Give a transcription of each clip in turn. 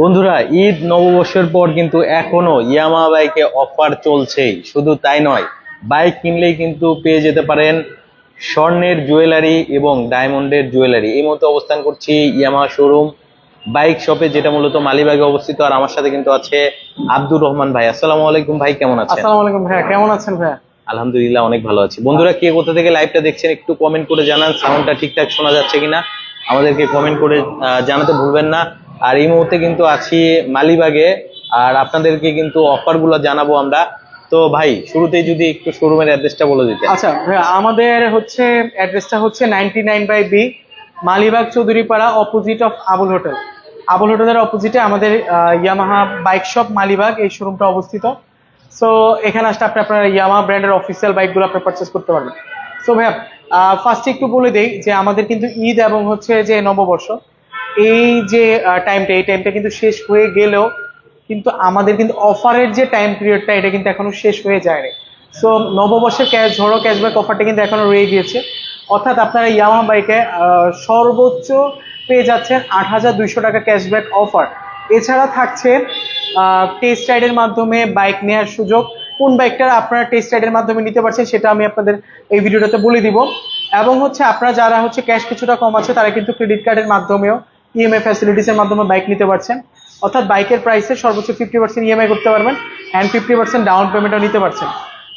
বন্ধুরা ঈদ নববর্ষের পর কিন্তু এখনও ইয়ামা বাইকে অফার চলছেই। শুধু তাই নয় বাইক কিনলেই কিন্তু পেয়ে যেতে পারেন স্বর্ণের জুয়েলারি এবং ডায়মন্ডের জুয়েলারি। এই মতো অবস্থান করছি ইয়ামা শোরুম বাইক শপে যেটা মূলত মালিবাগে অবস্থিত আর আমার সাথে কিন্তু আছে আব্দুর রহমান ভাই। আসসালামু আলাইকুম ভাই কেমন আছেন? আসসালামু আলাইকুম ভাইয়া কেমন আছেন ভাইয়া? আলহামদুলিল্লাহ অনেক ভালো আছি। বন্ধুরা কে কোথা থেকে লাইভটা দেখছেন একটু কমেন্ট করে জানান সাউন্ডটা ঠিকঠাক শোনা যাচ্ছে কিনা? আমাদেরকে কমেন্ট করে জানাতে ভুলবেন না। আর এই মুহূর্তে কিন্তু আছি মালিবাগে, আর আপনাদেরকে কিন্তু অফারগুলো জানাব আমরা। তো ভাই, শুরুতেই যদি একটু শোরুমের অ্যাড্রেসটা বলে দিতে আচ্ছা আমাদের হচ্ছে অ্যাড্রেসটা হচ্ছে ninety nine by B Malibag Chowdhurypara opposite of Abul hotel Abul হোটেলের অপোজিটে আমাদের ইয়ামাহা বাইক শপ মালিবাগ, এই শোরুমটা অবস্থিত। সো এখানে আসলে আপনি আপনার ইয়ামাহা ব্র্যান্ডের অফিসিয়াল বাইকগুলো আপনি পারচেস করতে পারবেন। সো ভাইয়া ফার্স্টে একটু বলে দেই যে আমাদের কিন্তু ঈদ এবং হচ্ছে যে নববর্ষ, এই যে টাইমটা এই টাইমটা কিন্তু শেষ হয়ে গেলেও কিন্তু আমাদের কিন্তু অফারের যে টাইম পিরিয়ডটা এটা কিন্তু এখনও শেষ হয়ে যায়নি। সো নববর্ষের ক্যাশ ঝড়ো ক্যাশব্যাক অফারটা কিন্তু এখনও রয়ে গিয়েছে। অর্থাৎ আপনারা ইয়ামা বাইকে সর্বোচ্চ পেয়ে যাচ্ছেন আট হাজার দুইশো টাকা ক্যাশব্যাক অফার এছাড়া থাকছে টেস্ট রাইডের মাধ্যমে বাইক নেওয়ার সুযোগ। কোন বাইকটা আপনারা টেস্ট রাইডের মাধ্যমে নিতে পারছেন সেটা আমি আপনাদের এই ভিডিওটাতে বলে দিব। এবং হচ্ছে আপনারা যারা হচ্ছে ক্যাশ কিছুটা কম আছে, তারা কিন্তু ক্রেডিট কার্ডের মাধ্যমেও ইএমআই ফ্যাসিলিটিসের মাধ্যমে বাইক নিতে পারছেন। অর্থাৎ বাইকের প্রাইসে সর্বোচ্চ ফিফটি পার্সেন্ট ইএমআই করতে পারবেন অ্যান্ড ফিফটি পার্সেন্ট ডাউন পেমেন্টও নিতে পারছেন।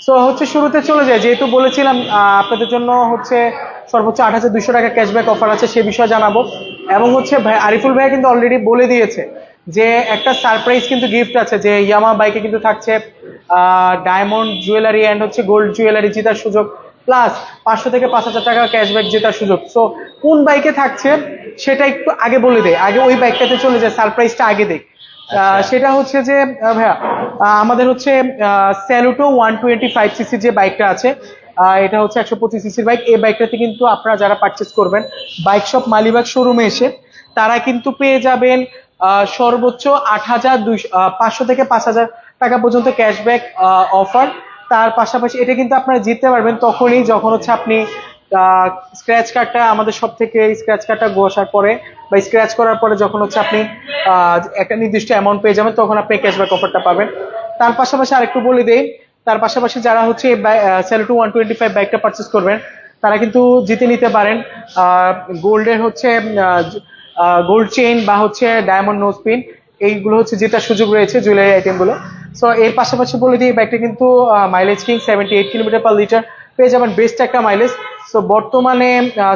সো হচ্ছে শুরুতে চলে যায়। যেহেতু বলেছিলাম আপনাদের জন্য হচ্ছে সর্বোচ্চ আট হাজার দুশো টাকা ক্যাশব্যাক অফার আছে, সে বিষয়ে জানাব। এবং হচ্ছে ভাই, আরিফুল ভাইয়া কিন্তু অলরেডি বলে দিয়েছে যে একটা সারপ্রাইজ কিন্তু গিফট আছে, যে ইয়ামা বাইকে কিন্তু থাকছে ডায়মন্ড জুয়েলারি অ্যান্ড হচ্ছে গোল্ড জুয়েলারি জেতার সুযোগ প্লাস পাঁচশো থেকে পাঁচ হাজার টাকা ক্যাশব্যাক জেতার সুযোগ। সো কোন বাইকে থাকছে সেটা একটু আগে বলে দেয় আগে ওই বাইকটাতে চলে যায় সারপ্রাইজটা আগে দেখ। সেটা হচ্ছে যে ভাইয়া আমাদের হচ্ছে স্যালুটো ওয়ান টোয়েন্টি ফাইভ সিসির যে বাইকটা আছে আহ, এটা হচ্ছে একশো পঁচিশ সিসির বাইক এই বাইকটাতে কিন্তু আপনারা যারা পারচেস করবেন বাইক শপ মালিবাগ শোরুমে এসে তারা কিন্তু পেয়ে যাবেন আহ, সর্বোচ্চ আট হাজার দুইশো পাঁচশো থেকে পাঁচ হাজার টাকা পর্যন্ত ক্যাশব্যাক অফার তার পাশাপাশি এটা কিন্তু আপনারা জিততে পারবেন তখনই যখন হচ্ছে আপনি স্ক্র্যাচ কার্ডটা আমাদের সব থেকে স্ক্র্যাচ কার্ডটা বসার পরে বা স্ক্র্যাচ করার পরে যখন হচ্ছে আপনি একটা নির্দিষ্ট অ্যামাউন্ট পেয়ে যাবেন, তখন আপনি ক্যাশব্যাক অফারটা পাবেন। তার পাশাপাশি আরেকটু বলে দেই, তার পাশাপাশি যারা হচ্ছে Saluto one twenty five বাইকটা পারচেস করবেন, তারা কিন্তু জিতে নিতে পারেন গোল্ডের হচ্ছে গোল্ড চেইন বা হচ্ছে ডায়মন্ড নোজ পিন এইগুলো হচ্ছে জেতার সুযোগ রয়েছে জুয়েলারি আইটেমগুলো সো এর পাশাপাশি বলে দিই বাইকটা কিন্তু mileage king seventy eight kilometre per litre পেয়ে যাবেন বেস্ট একটা মাইলেজ সো বর্তমানে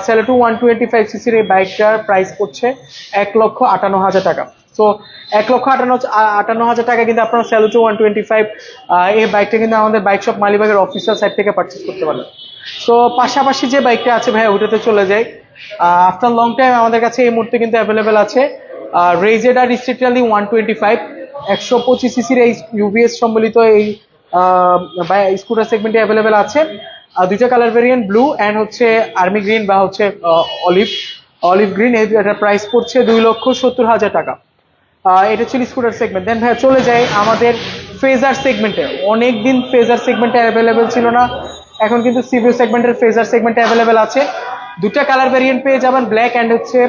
সেলেটু ওয়ান টোয়েন্টি ফাইভ সিসির এই বাইকটার প্রাইস পড়ছে এক লক্ষ আটান্ন হাজার টাকা। সো এক লক্ষ আটান্ন আটান্ন হাজার টাকা কিন্তু আপনারা সেলুটু ওয়ান টোয়েন্টি ফাইভ এই বাইকটা কিন্তু আমাদের বাইক শপ মালিবাগের অফিসিয়াল সাইট থেকে পারচেস করতে পারবেন। সো পাশাপাশি যে বাইকটা আছে ভাই ওইটাতে চলে যাই। আফটার লং টাইম আমাদের কাছে এই মুহূর্তে কিন্তু অ্যাভেলেবেল আছে Ray Z R street rally one twenty five একশো পঁচিশ সিসির এই ইউভিএস সম্বলিত এই স্কুটার সেগমেন্টে অ্যাভেলেবেল আছে। দুইটা কালার ভেরিয়েন্ট ব্লু অ্যান্ড হচ্ছে আর্মি গ্রিন বা হচ্ছে অলিভ অলিভ গ্রিন এটার প্রাইস পড়ছে দুই লক্ষ সত্তর হাজার টাকা। এটা ছিল স্কুটার সেগমেন্ট দেন ভাইয়া চলে যায় আমাদের ফেজার সেগমেন্টে অনেক দিন ফেজার সেগমেন্টে অ্যাভেলেবেল ছিল না। এখন কিন্তু সিভিউ সেগমেন্টের ফেজার সেগমেন্টে অ্যাভেলেবেল আছে। দুটা কালার ভেরিয়েন্ট পেয়ে যাবেন ব্ল্যাক অ্যান্ড হচ্ছে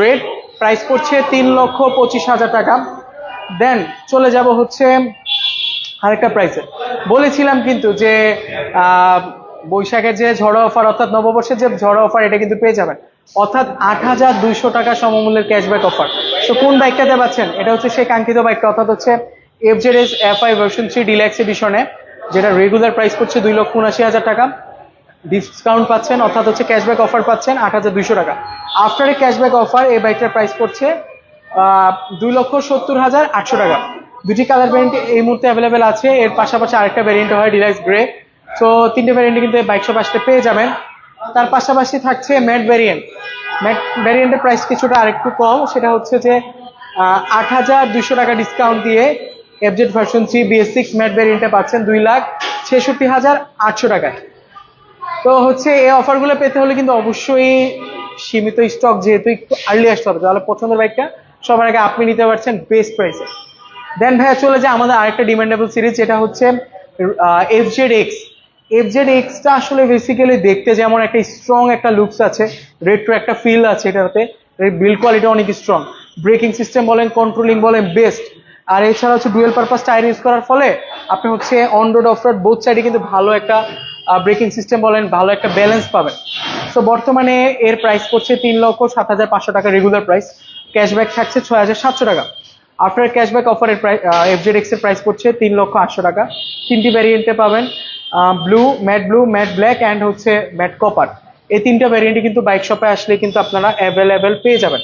রেড প্রাইস পড়ছে তিন লক্ষ পঁচিশ হাজার টাকা। দেন চলে যাব হচ্ছে আরেকটা প্রাইসে বলেছিলাম কিন্তু যে বৈশাখের যে ঝড়ো অফার অর্থাৎ নববর্ষের যে ঝড়ো অফার এটা কিন্তু পেয়ে যাবেন। অর্থাৎ আট হাজার দুইশো টাকা সমমূল্যের ক্যাশব্যাক অফার তো কোন বাইকটাতে পাচ্ছেন? এটা হচ্ছে সেই কাঙ্ক্ষিত বাইকটা অর্থাৎ হচ্ছে F Z S F I version three deluxe এডিশনে যেটা রেগুলার প্রাইস পড়ছে দুই লক্ষ উনাশি হাজার টাকা। ডিসকাউন্ট পাচ্ছেন অর্থাৎ হচ্ছে ক্যাশব্যাক অফার পাচ্ছেন আট হাজার দুইশো টাকা। আফটার ক্যাশব্যাক অফার এই বাইকটার প্রাইস আহ, দুই লক্ষ সত্তর হাজার আটশো টাকা। দুটি কালার ভ্যারিয়েন্ট এই মুহূর্তে অ্যাভেলেবেল আছে। এর পাশাপাশি আরেকটা ভ্যারিয়েন্ট হয় ডিলাক্স গ্রে তো তিনটে ভ্যারিয়েন্টে কিন্তু বাইক শপ আসতে পেয়ে যাবেন। তার পাশাপাশি থাকছে ম্যাট ভ্যারিয়েন্ট ম্যাট ভ্যারিয়েন্টের প্রাইস কিছুটা আরেকটু কম। সেটা হচ্ছে যে আট হাজার দুশো টাকা ডিসকাউন্ট দিয়ে FZ version three BS six matte ভ্যারিয়েন্টে পাচ্ছেন দুই লাখ ছেষট্টি হাজার আটশো টাকায় তো হচ্ছে এই অফারগুলো পেতে হলে কিন্তু অবশ্যই সীমিত স্টক যেহেতু একটু আর্লি আসতে হবে। তাহলে পছন্দের বাইকটা সবার আগে আপনি নিতে পারছেন বেস্ট প্রাইসে দেন ভাইয়া চলে যায় আমাদের আরেকটা ডিমান্ডেবল সিরিজ যেটা হচ্ছে F Z X F Z extra আসলে বেসিক্যালি দেখতে যেমন একটা স্ট্রং একটা লুকস আছে রেট্রো একটা ফিল আছে এটাতে বিল্ড কোয়ালিটি অনেক স্ট্রং ব্রেকিং সিস্টেম বলেন কন্ট্রোলিং বলেন বেস্ট আর এছাড়া হচ্ছে ডুয়েল পারপাস টায়ার ইউজ করার ফলে আপনি হচ্ছে on road off road both সাইডে কিন্তু ভালো একটা ব্রেকিং সিস্টেম বলেন, ভালো একটা ব্যালেন্স পাবেন। তো বর্তমানে এর প্রাইস পড়ছে তিন লক্ষ সাত হাজার পাঁচশো টাকা রেগুলার প্রাইস ক্যাশব্যাক থাকছে ছয় হাজার সাতশো টাকা। আফটার ক্যাশব্যাক অফারের প্রাইস এফজেড এক্সের প্রাইস পড়ছে তিন লক্ষ আটশো টাকা। তিনটি ভ্যারিয়েন্টে পাবেন blue matte blue matte black and হচ্ছে ম্যাট কপার এই তিনটা ভ্যারিয়েন্টই কিন্তু বাইক শপে আসলে কিন্তু আপনারা অ্যাভেলেবেল পেয়ে যাবেন।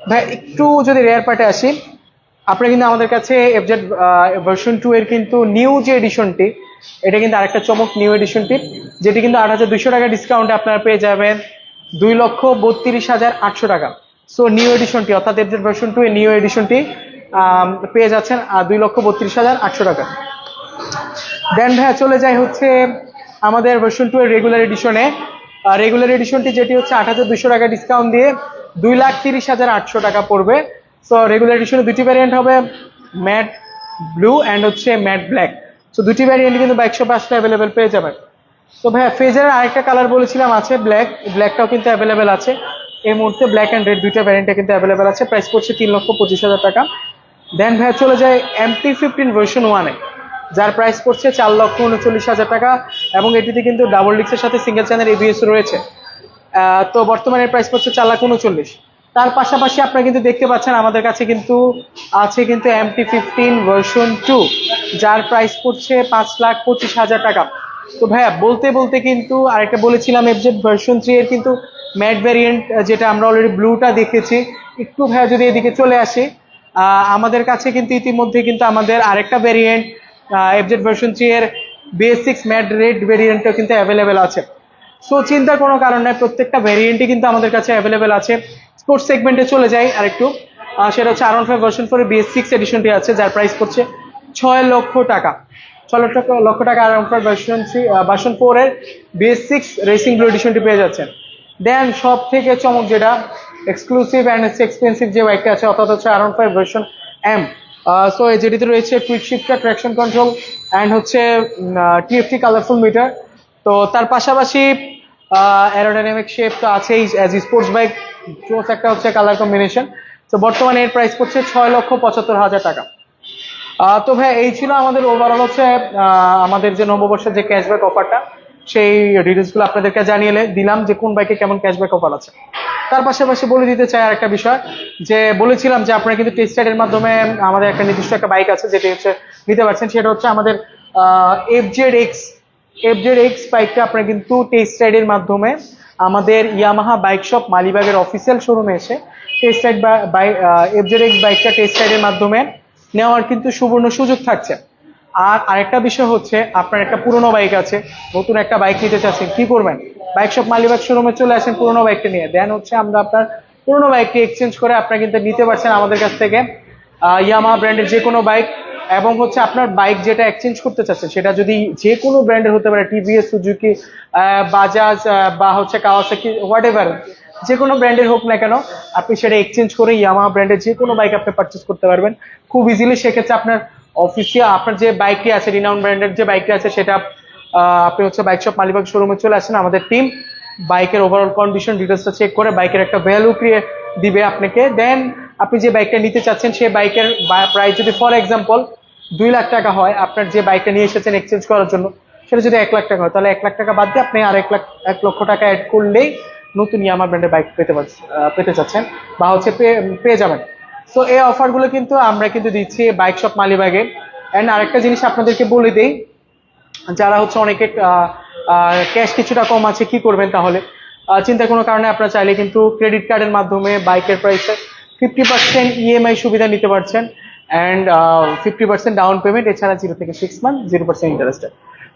ভাই, একটু যদি রেয়ার পার্টে আসি, আপনারা কিন্তু আমাদের কাছে এফজেড ভার্সন টু এর কিন্তু নিউ যে এডিশনটি এটা কিন্তু আরেকটা চমক নিউ এডিশনটি যেটি কিন্তু আট হাজার দুইশো টাকা ডিসকাউন্টে আপনারা পেয়ে যাবেন দুই লক্ষ বত্রিশ হাজার আটশো টাকা। সো নিউ এডিশনটি অর্থাৎ এফজেড ভার্সন টু এর নিউ এডিশনটি পেয়ে যাচ্ছেন দুই লক্ষ বত্রিশ হাজার আটশো টাকা। দেন ভাইয়া চলে যায় হচ্ছে আমাদের ভার্সন টু এর রেগুলার এডিশনে রেগুলার এডিশনটি যেটি হচ্ছে আট হাজার দুশো টাকা ডিসকাউন্ট দিয়ে দুই লাখ তিরিশ হাজার আটশো টাকা পড়বে। সো রেগুলার এডিশনে দুটি ভ্যারিয়েন্ট হবে ম্যাট ব্লু অ্যান্ড হচ্ছে ম্যাট ব্ল্যাক সো দুটি ভ্যারিয়েন্ট কিন্তু বাইক শপে আসলে অ্যাভেলেবেল পেয়ে যাবেন। তো ভাইয়া ফেজারের আরেকটা কালার বলেছিলাম আছে ব্ল্যাক ব্ল্যাকটাও কিন্তু অ্যাভেলেবেল আছে। এই মুহূর্তে ব্ল্যাক অ্যান্ড রেড দুইটা ভ্যারিয়েন্টে কিন্তু অ্যাভেলেবেল আছে। প্রাইস পড়ছে তিন লক্ষ পঁচিশ হাজার টাকা। দেন ভাইয়া চলে যায় এমটি ফিফটিন ভার্সন ওয়ানে যার প্রাইস পড়ছে চার লক্ষ উনচল্লিশ হাজার টাকা এবং এটিতে কিন্তু ডাবল ডিক্সের সাথে সিঙ্গেল চ্যানেল এবিএস রয়েছে। তো বর্তমানে প্রাইস পড়ছে চার লাখ উনচল্লিশ। তার পাশাপাশি আপনারা কিন্তু দেখতে পাচ্ছেন আমাদের কাছে কিন্তু আছে কিন্তু এমটি ফিফটিন ভার্সন টু যার প্রাইস পড়ছে পাঁচ লাখ পঁচিশ হাজার টাকা। তো ভাইয়া বলতে বলতে কিন্তু আরেকটা বলেছিলাম এফজেড ভার্সন থ্রি এর কিন্তু ম্যাট ভ্যারিয়েন্ট যেটা আমরা অলরেডি ব্লুটা দেখেছি। একটু ভাইয়া যদি এদিকে চলে আসি আমাদের কাছে কিন্তু ইতিমধ্যে কিন্তু আমাদের আরেকটা ভ্যারিয়েন্ট এফজেড ভার্সন থ্রি এর বেসিক্স ম্যাট রেড ভ্যারিয়েন্টও কিন্তু অ্যাভেলেবেল আছে। সো চিন্তার কোনো কারণ নাই, প্রত্যেকটা ভ্যারিয়েন্টই কিন্তু আমাদের কাছে অ্যাভেলেবেল আছে। স্পোর্টস সেগমেন্টে চলে যাই আরেকটু। সেটা হচ্ছে R five version four BS six এডিশনটি আছে, যার প্রাইস পড়ছে ছয় লক্ষ টাকা। ছয় লক্ষ লক্ষ টাকা R five version three version ফোরের বিএস সিক্স রেসিং ব্লু এডিশনটি পেয়ে যাচ্ছেন। দেন সব থেকে চমক যেটা এক্সক্লুসিভ অ্যান্ড এক্সপেন্সিভ যে বাইকটা আছে, অর্থাৎ হচ্ছে R five version M so যেটিতে রয়েছে quick shifter traction control and হচ্ছে টিএফটি কালারফুল মিটার তো তার পাশাপাশি অ্যারোডাইনামিক শেপ তো আছেই অ্যাজ স্পোর্টস বাইক জোস একটা হচ্ছে কালার কম্বিনেশন তো বর্তমানে এর প্রাইস পড়ছে ছয় লক্ষ পঁচাত্তর হাজার টাকা। তো ভাই, এই ছিল আমাদের ওভারঅল হচ্ছে আমাদের যে নববর্ষের যে ক্যাশব্যাক অফারটা সেই ডিটেলসগুলো আপনাদেরকে জানিয়ে দিলাম যে কোন বাইকে কেমন ক্যাশব্যাক অফার আছে। তার পাশাপাশি বলে দিতে চাই আর একটা বিষয়, যে বলেছিলাম যে আপনারা কিন্তু টেস্ট রাইডের মাধ্যমে আমাদের একটা নির্দিষ্ট একটা বাইক আছে, যেটি হচ্ছে নিতে পারছেন, সেটা হচ্ছে আমাদের এফজেড এক্স এফজেড এক্স বাইকটা আপনারা কিন্তু টেস্ট রাইডের মাধ্যমে আমাদের ইয়ামাহা বাইক শপ মালিবাগের অফিসিয়াল শোরুমে এসে টেস্ট রাইড বা এফজেড এক্স বাইকটা টেস্ট রাইডের মাধ্যমে নেওয়ার কিন্তু সুবর্ণ সুযোগ থাকছে। আর আরেকটা বিষয় হচ্ছে, আপনার একটা পুরনো বাইক আছে, নতুন একটা বাইক নিতে চাচ্ছেন, কি করবেন? বাইক শপ মালিবাগ শোরুমে চলে আসেন পুরনো বাইকটা নিয়ে। দেন হচ্ছে আমরা আপনার পুরনো বাইকটি এক্সচেঞ্জ করে আপনারা কিন্তু নিতে পারছেন আমাদের কাছ থেকে ইয়ামা ব্র্যান্ডের যে কোনো বাইক, এবং হচ্ছে আপনার বাইক যেটা এক্সচেঞ্জ করতে চাচ্ছেন, সেটা যদি যে কোনো ব্র্যান্ডের হতে পারে টিভিএস সুজুকি বাজাজ বা হচ্ছে কাওয়াসাকি হোয়াট এভার যে কোনো ব্র্যান্ডের হোক না কেন, আপনি সেটা এক্সচেঞ্জ করে ইয়ামা ব্র্যান্ডের যে কোনো বাইক আপনি পারচেস করতে পারবেন। খুব ইজিলি সেক্ষেত্রে আপনার অফিসিয়াল আপনার যে বাইকটি আছে রিনাউন ব্র্যান্ডের যে বাইকটি আছে, সেটা আপনি হচ্ছে বাইক শপ মালিবাগ শোরুমে চলে আসেন। আমাদের টিম বাইকের ওভারঅল কন্ডিশন ডিটেলসটা চেক করে বাইকের একটা ভ্যালু ক্রিয়েট দিবে আপনাকে। দেন আপনি যে বাইকটা নিতে চাচ্ছেন, সেই বাইকের প্রাইস যদি ফর এক্সাম্পল দুই লাখ টাকা হয়, আপনার যে বাইকটা নিয়ে এসেছেন এক্সচেঞ্জ করার জন্য, সেটা যদি এক লাখ টাকা হয়, তাহলে এক লাখ টাকা বাদ দিয়ে আপনি আর এক লাখ, এক লক্ষ টাকা অ্যাড করলেই নতুন ইয়ামা ব্র্যান্ডের বাইক পেতে পেতে চাচ্ছেন বা হচ্ছে পেয়ে যাবেন। তো এই অফারগুলো কিন্তু আমরা কিন্তু দিচ্ছি বাইক শপ মালিবাগে. অ্যান্ড আরেকটা জিনিস আপনাদেরকে বলে দেই, যারা হচ্ছে অনেকে ক্যাশ কিছুটা কম আছে, কি করবেন তাহলে? চিন্তার কোনো কারণে আপনারা চাইলে কিন্তু ক্রেডিট কার্ডের মাধ্যমে বাইকের প্রাইসে ফিফটি পার্সেন্ট ইএমআই সুবিধা নিতে পারছেন। And fifty percent down payment এছাড়া জিরো থেকে সিক্স মান্থ জিরো পার্সেন্ট ইন্টারেস্টে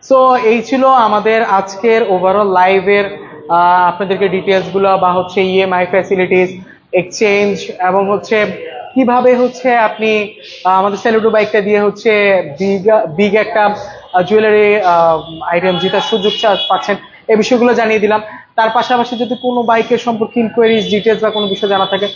সো এই ছিল আমাদের আজকের ওভারঅল লাইভের আপনাদেরকে ডিটেলসগুলো বা হচ্ছে ইএমআই ফ্যাসিলিটিস এক্সচেঞ্জ এবং হচ্ছে কীভাবে হচ্ছে আপনি আমাদের সেলুডো বাইকটা দিয়ে হচ্ছে বিগ বিগ একটা জুয়েলারি আইটেম জেতার সুযোগ পাচ্ছেন। এই বিষয়গুলো জানিয়ে দিলাম। তার পাশাপাশি যদি কোনো বাইকের সম্পর্কে ইনকোয়ারিজ ডিটেলস বা কোনো বিষয় জানা থাকে,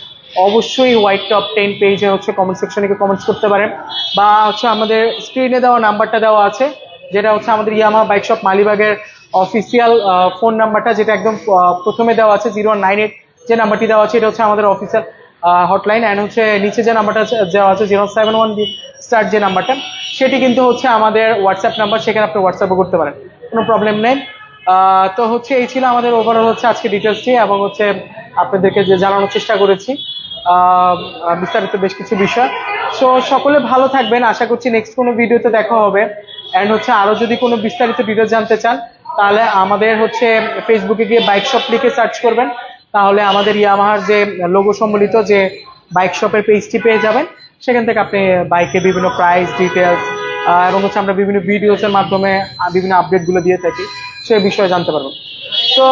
অবশ্যই হোয়াইট টপ টেন পেজে হচ্ছে কমেন্ট সেকশনে কমেন্টস করতে পারেন। বা হচ্ছে আমাদের স্ক্রিনে দেওয়া নাম্বারটা দেওয়া আছে, যেটা হচ্ছে আমাদের ইয়ামা বাইক শপ মালিবাগের অফিসিয়াল ফোন নাম্বারটা যেটা একদম প্রথমে দেওয়া আছে জিরো নাইন এইট যে নাম্বারটি দেওয়া আছে, এটা হচ্ছে আমাদের অফিসিয়াল হটলাইন অ্যান্ড হচ্ছে নিচে যে নাম্বারটা দেওয়া আছে জিরো সেভেন ওয়ান স্টার্ট যে নাম্বারটা সেটি কিন্তু হচ্ছে আমাদের হোয়াটসঅ্যাপ নাম্বার সেখানে আপনি হোয়াটসঅ্যাপও করতে পারেন। কোনো প্রবলেম নেই। তো হচ্ছে এই ছিল আমাদের ওভারঅল হচ্ছে আজকে ডিটেলসটি এবং হচ্ছে আপনাদেরকে যে জানানোর চেষ্টা করেছি। বিস্তারিত বেশ কিছু বিষয়। সো সকলে ভালো থাকবেন। আশা করছি নেক্সট কোনো ভিডিওতে দেখা হবে। অ্যান্ড হচ্ছে আরও যদি কোনো বিস্তারিত ডিটেলস জানতে চান, তাহলে আমাদের হচ্ছে ফেসবুকে গিয়ে বাইক শপ লিখে সার্চ করবেন। তাহলে আমাদের ইয়ামাহার যে লোগো সম্বলিত যে বাইক শপের পেজটি পেয়ে যাবেন। সেখান থেকে আপনি বাইকের বিভিন্ন প্রাইস ডিটেলস এবং হচ্ছে আমরা বিভিন্ন ভিডিওসের মাধ্যমে বিভিন্ন আপডেটগুলো দিয়ে থাকি, সে বিষয়ে জানতে পারবেন তো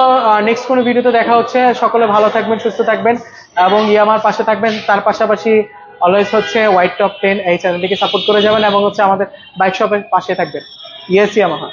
নেক্সট কোনো ভিডিওতে দেখা হচ্ছে। সকলে ভালো থাকবেন, সুস্থ থাকবেন, এবং ইয়ামার পাশে থাকবেন। তার পাশাপাশি অলওয়েজ হচ্ছে হোয়াইট টপ টেন এই চ্যানেলটিকে সাপোর্ট করে যাবেন, এবং হচ্ছে আমাদের বাইক শপের পাশে থাকবেন। Yes Yamaha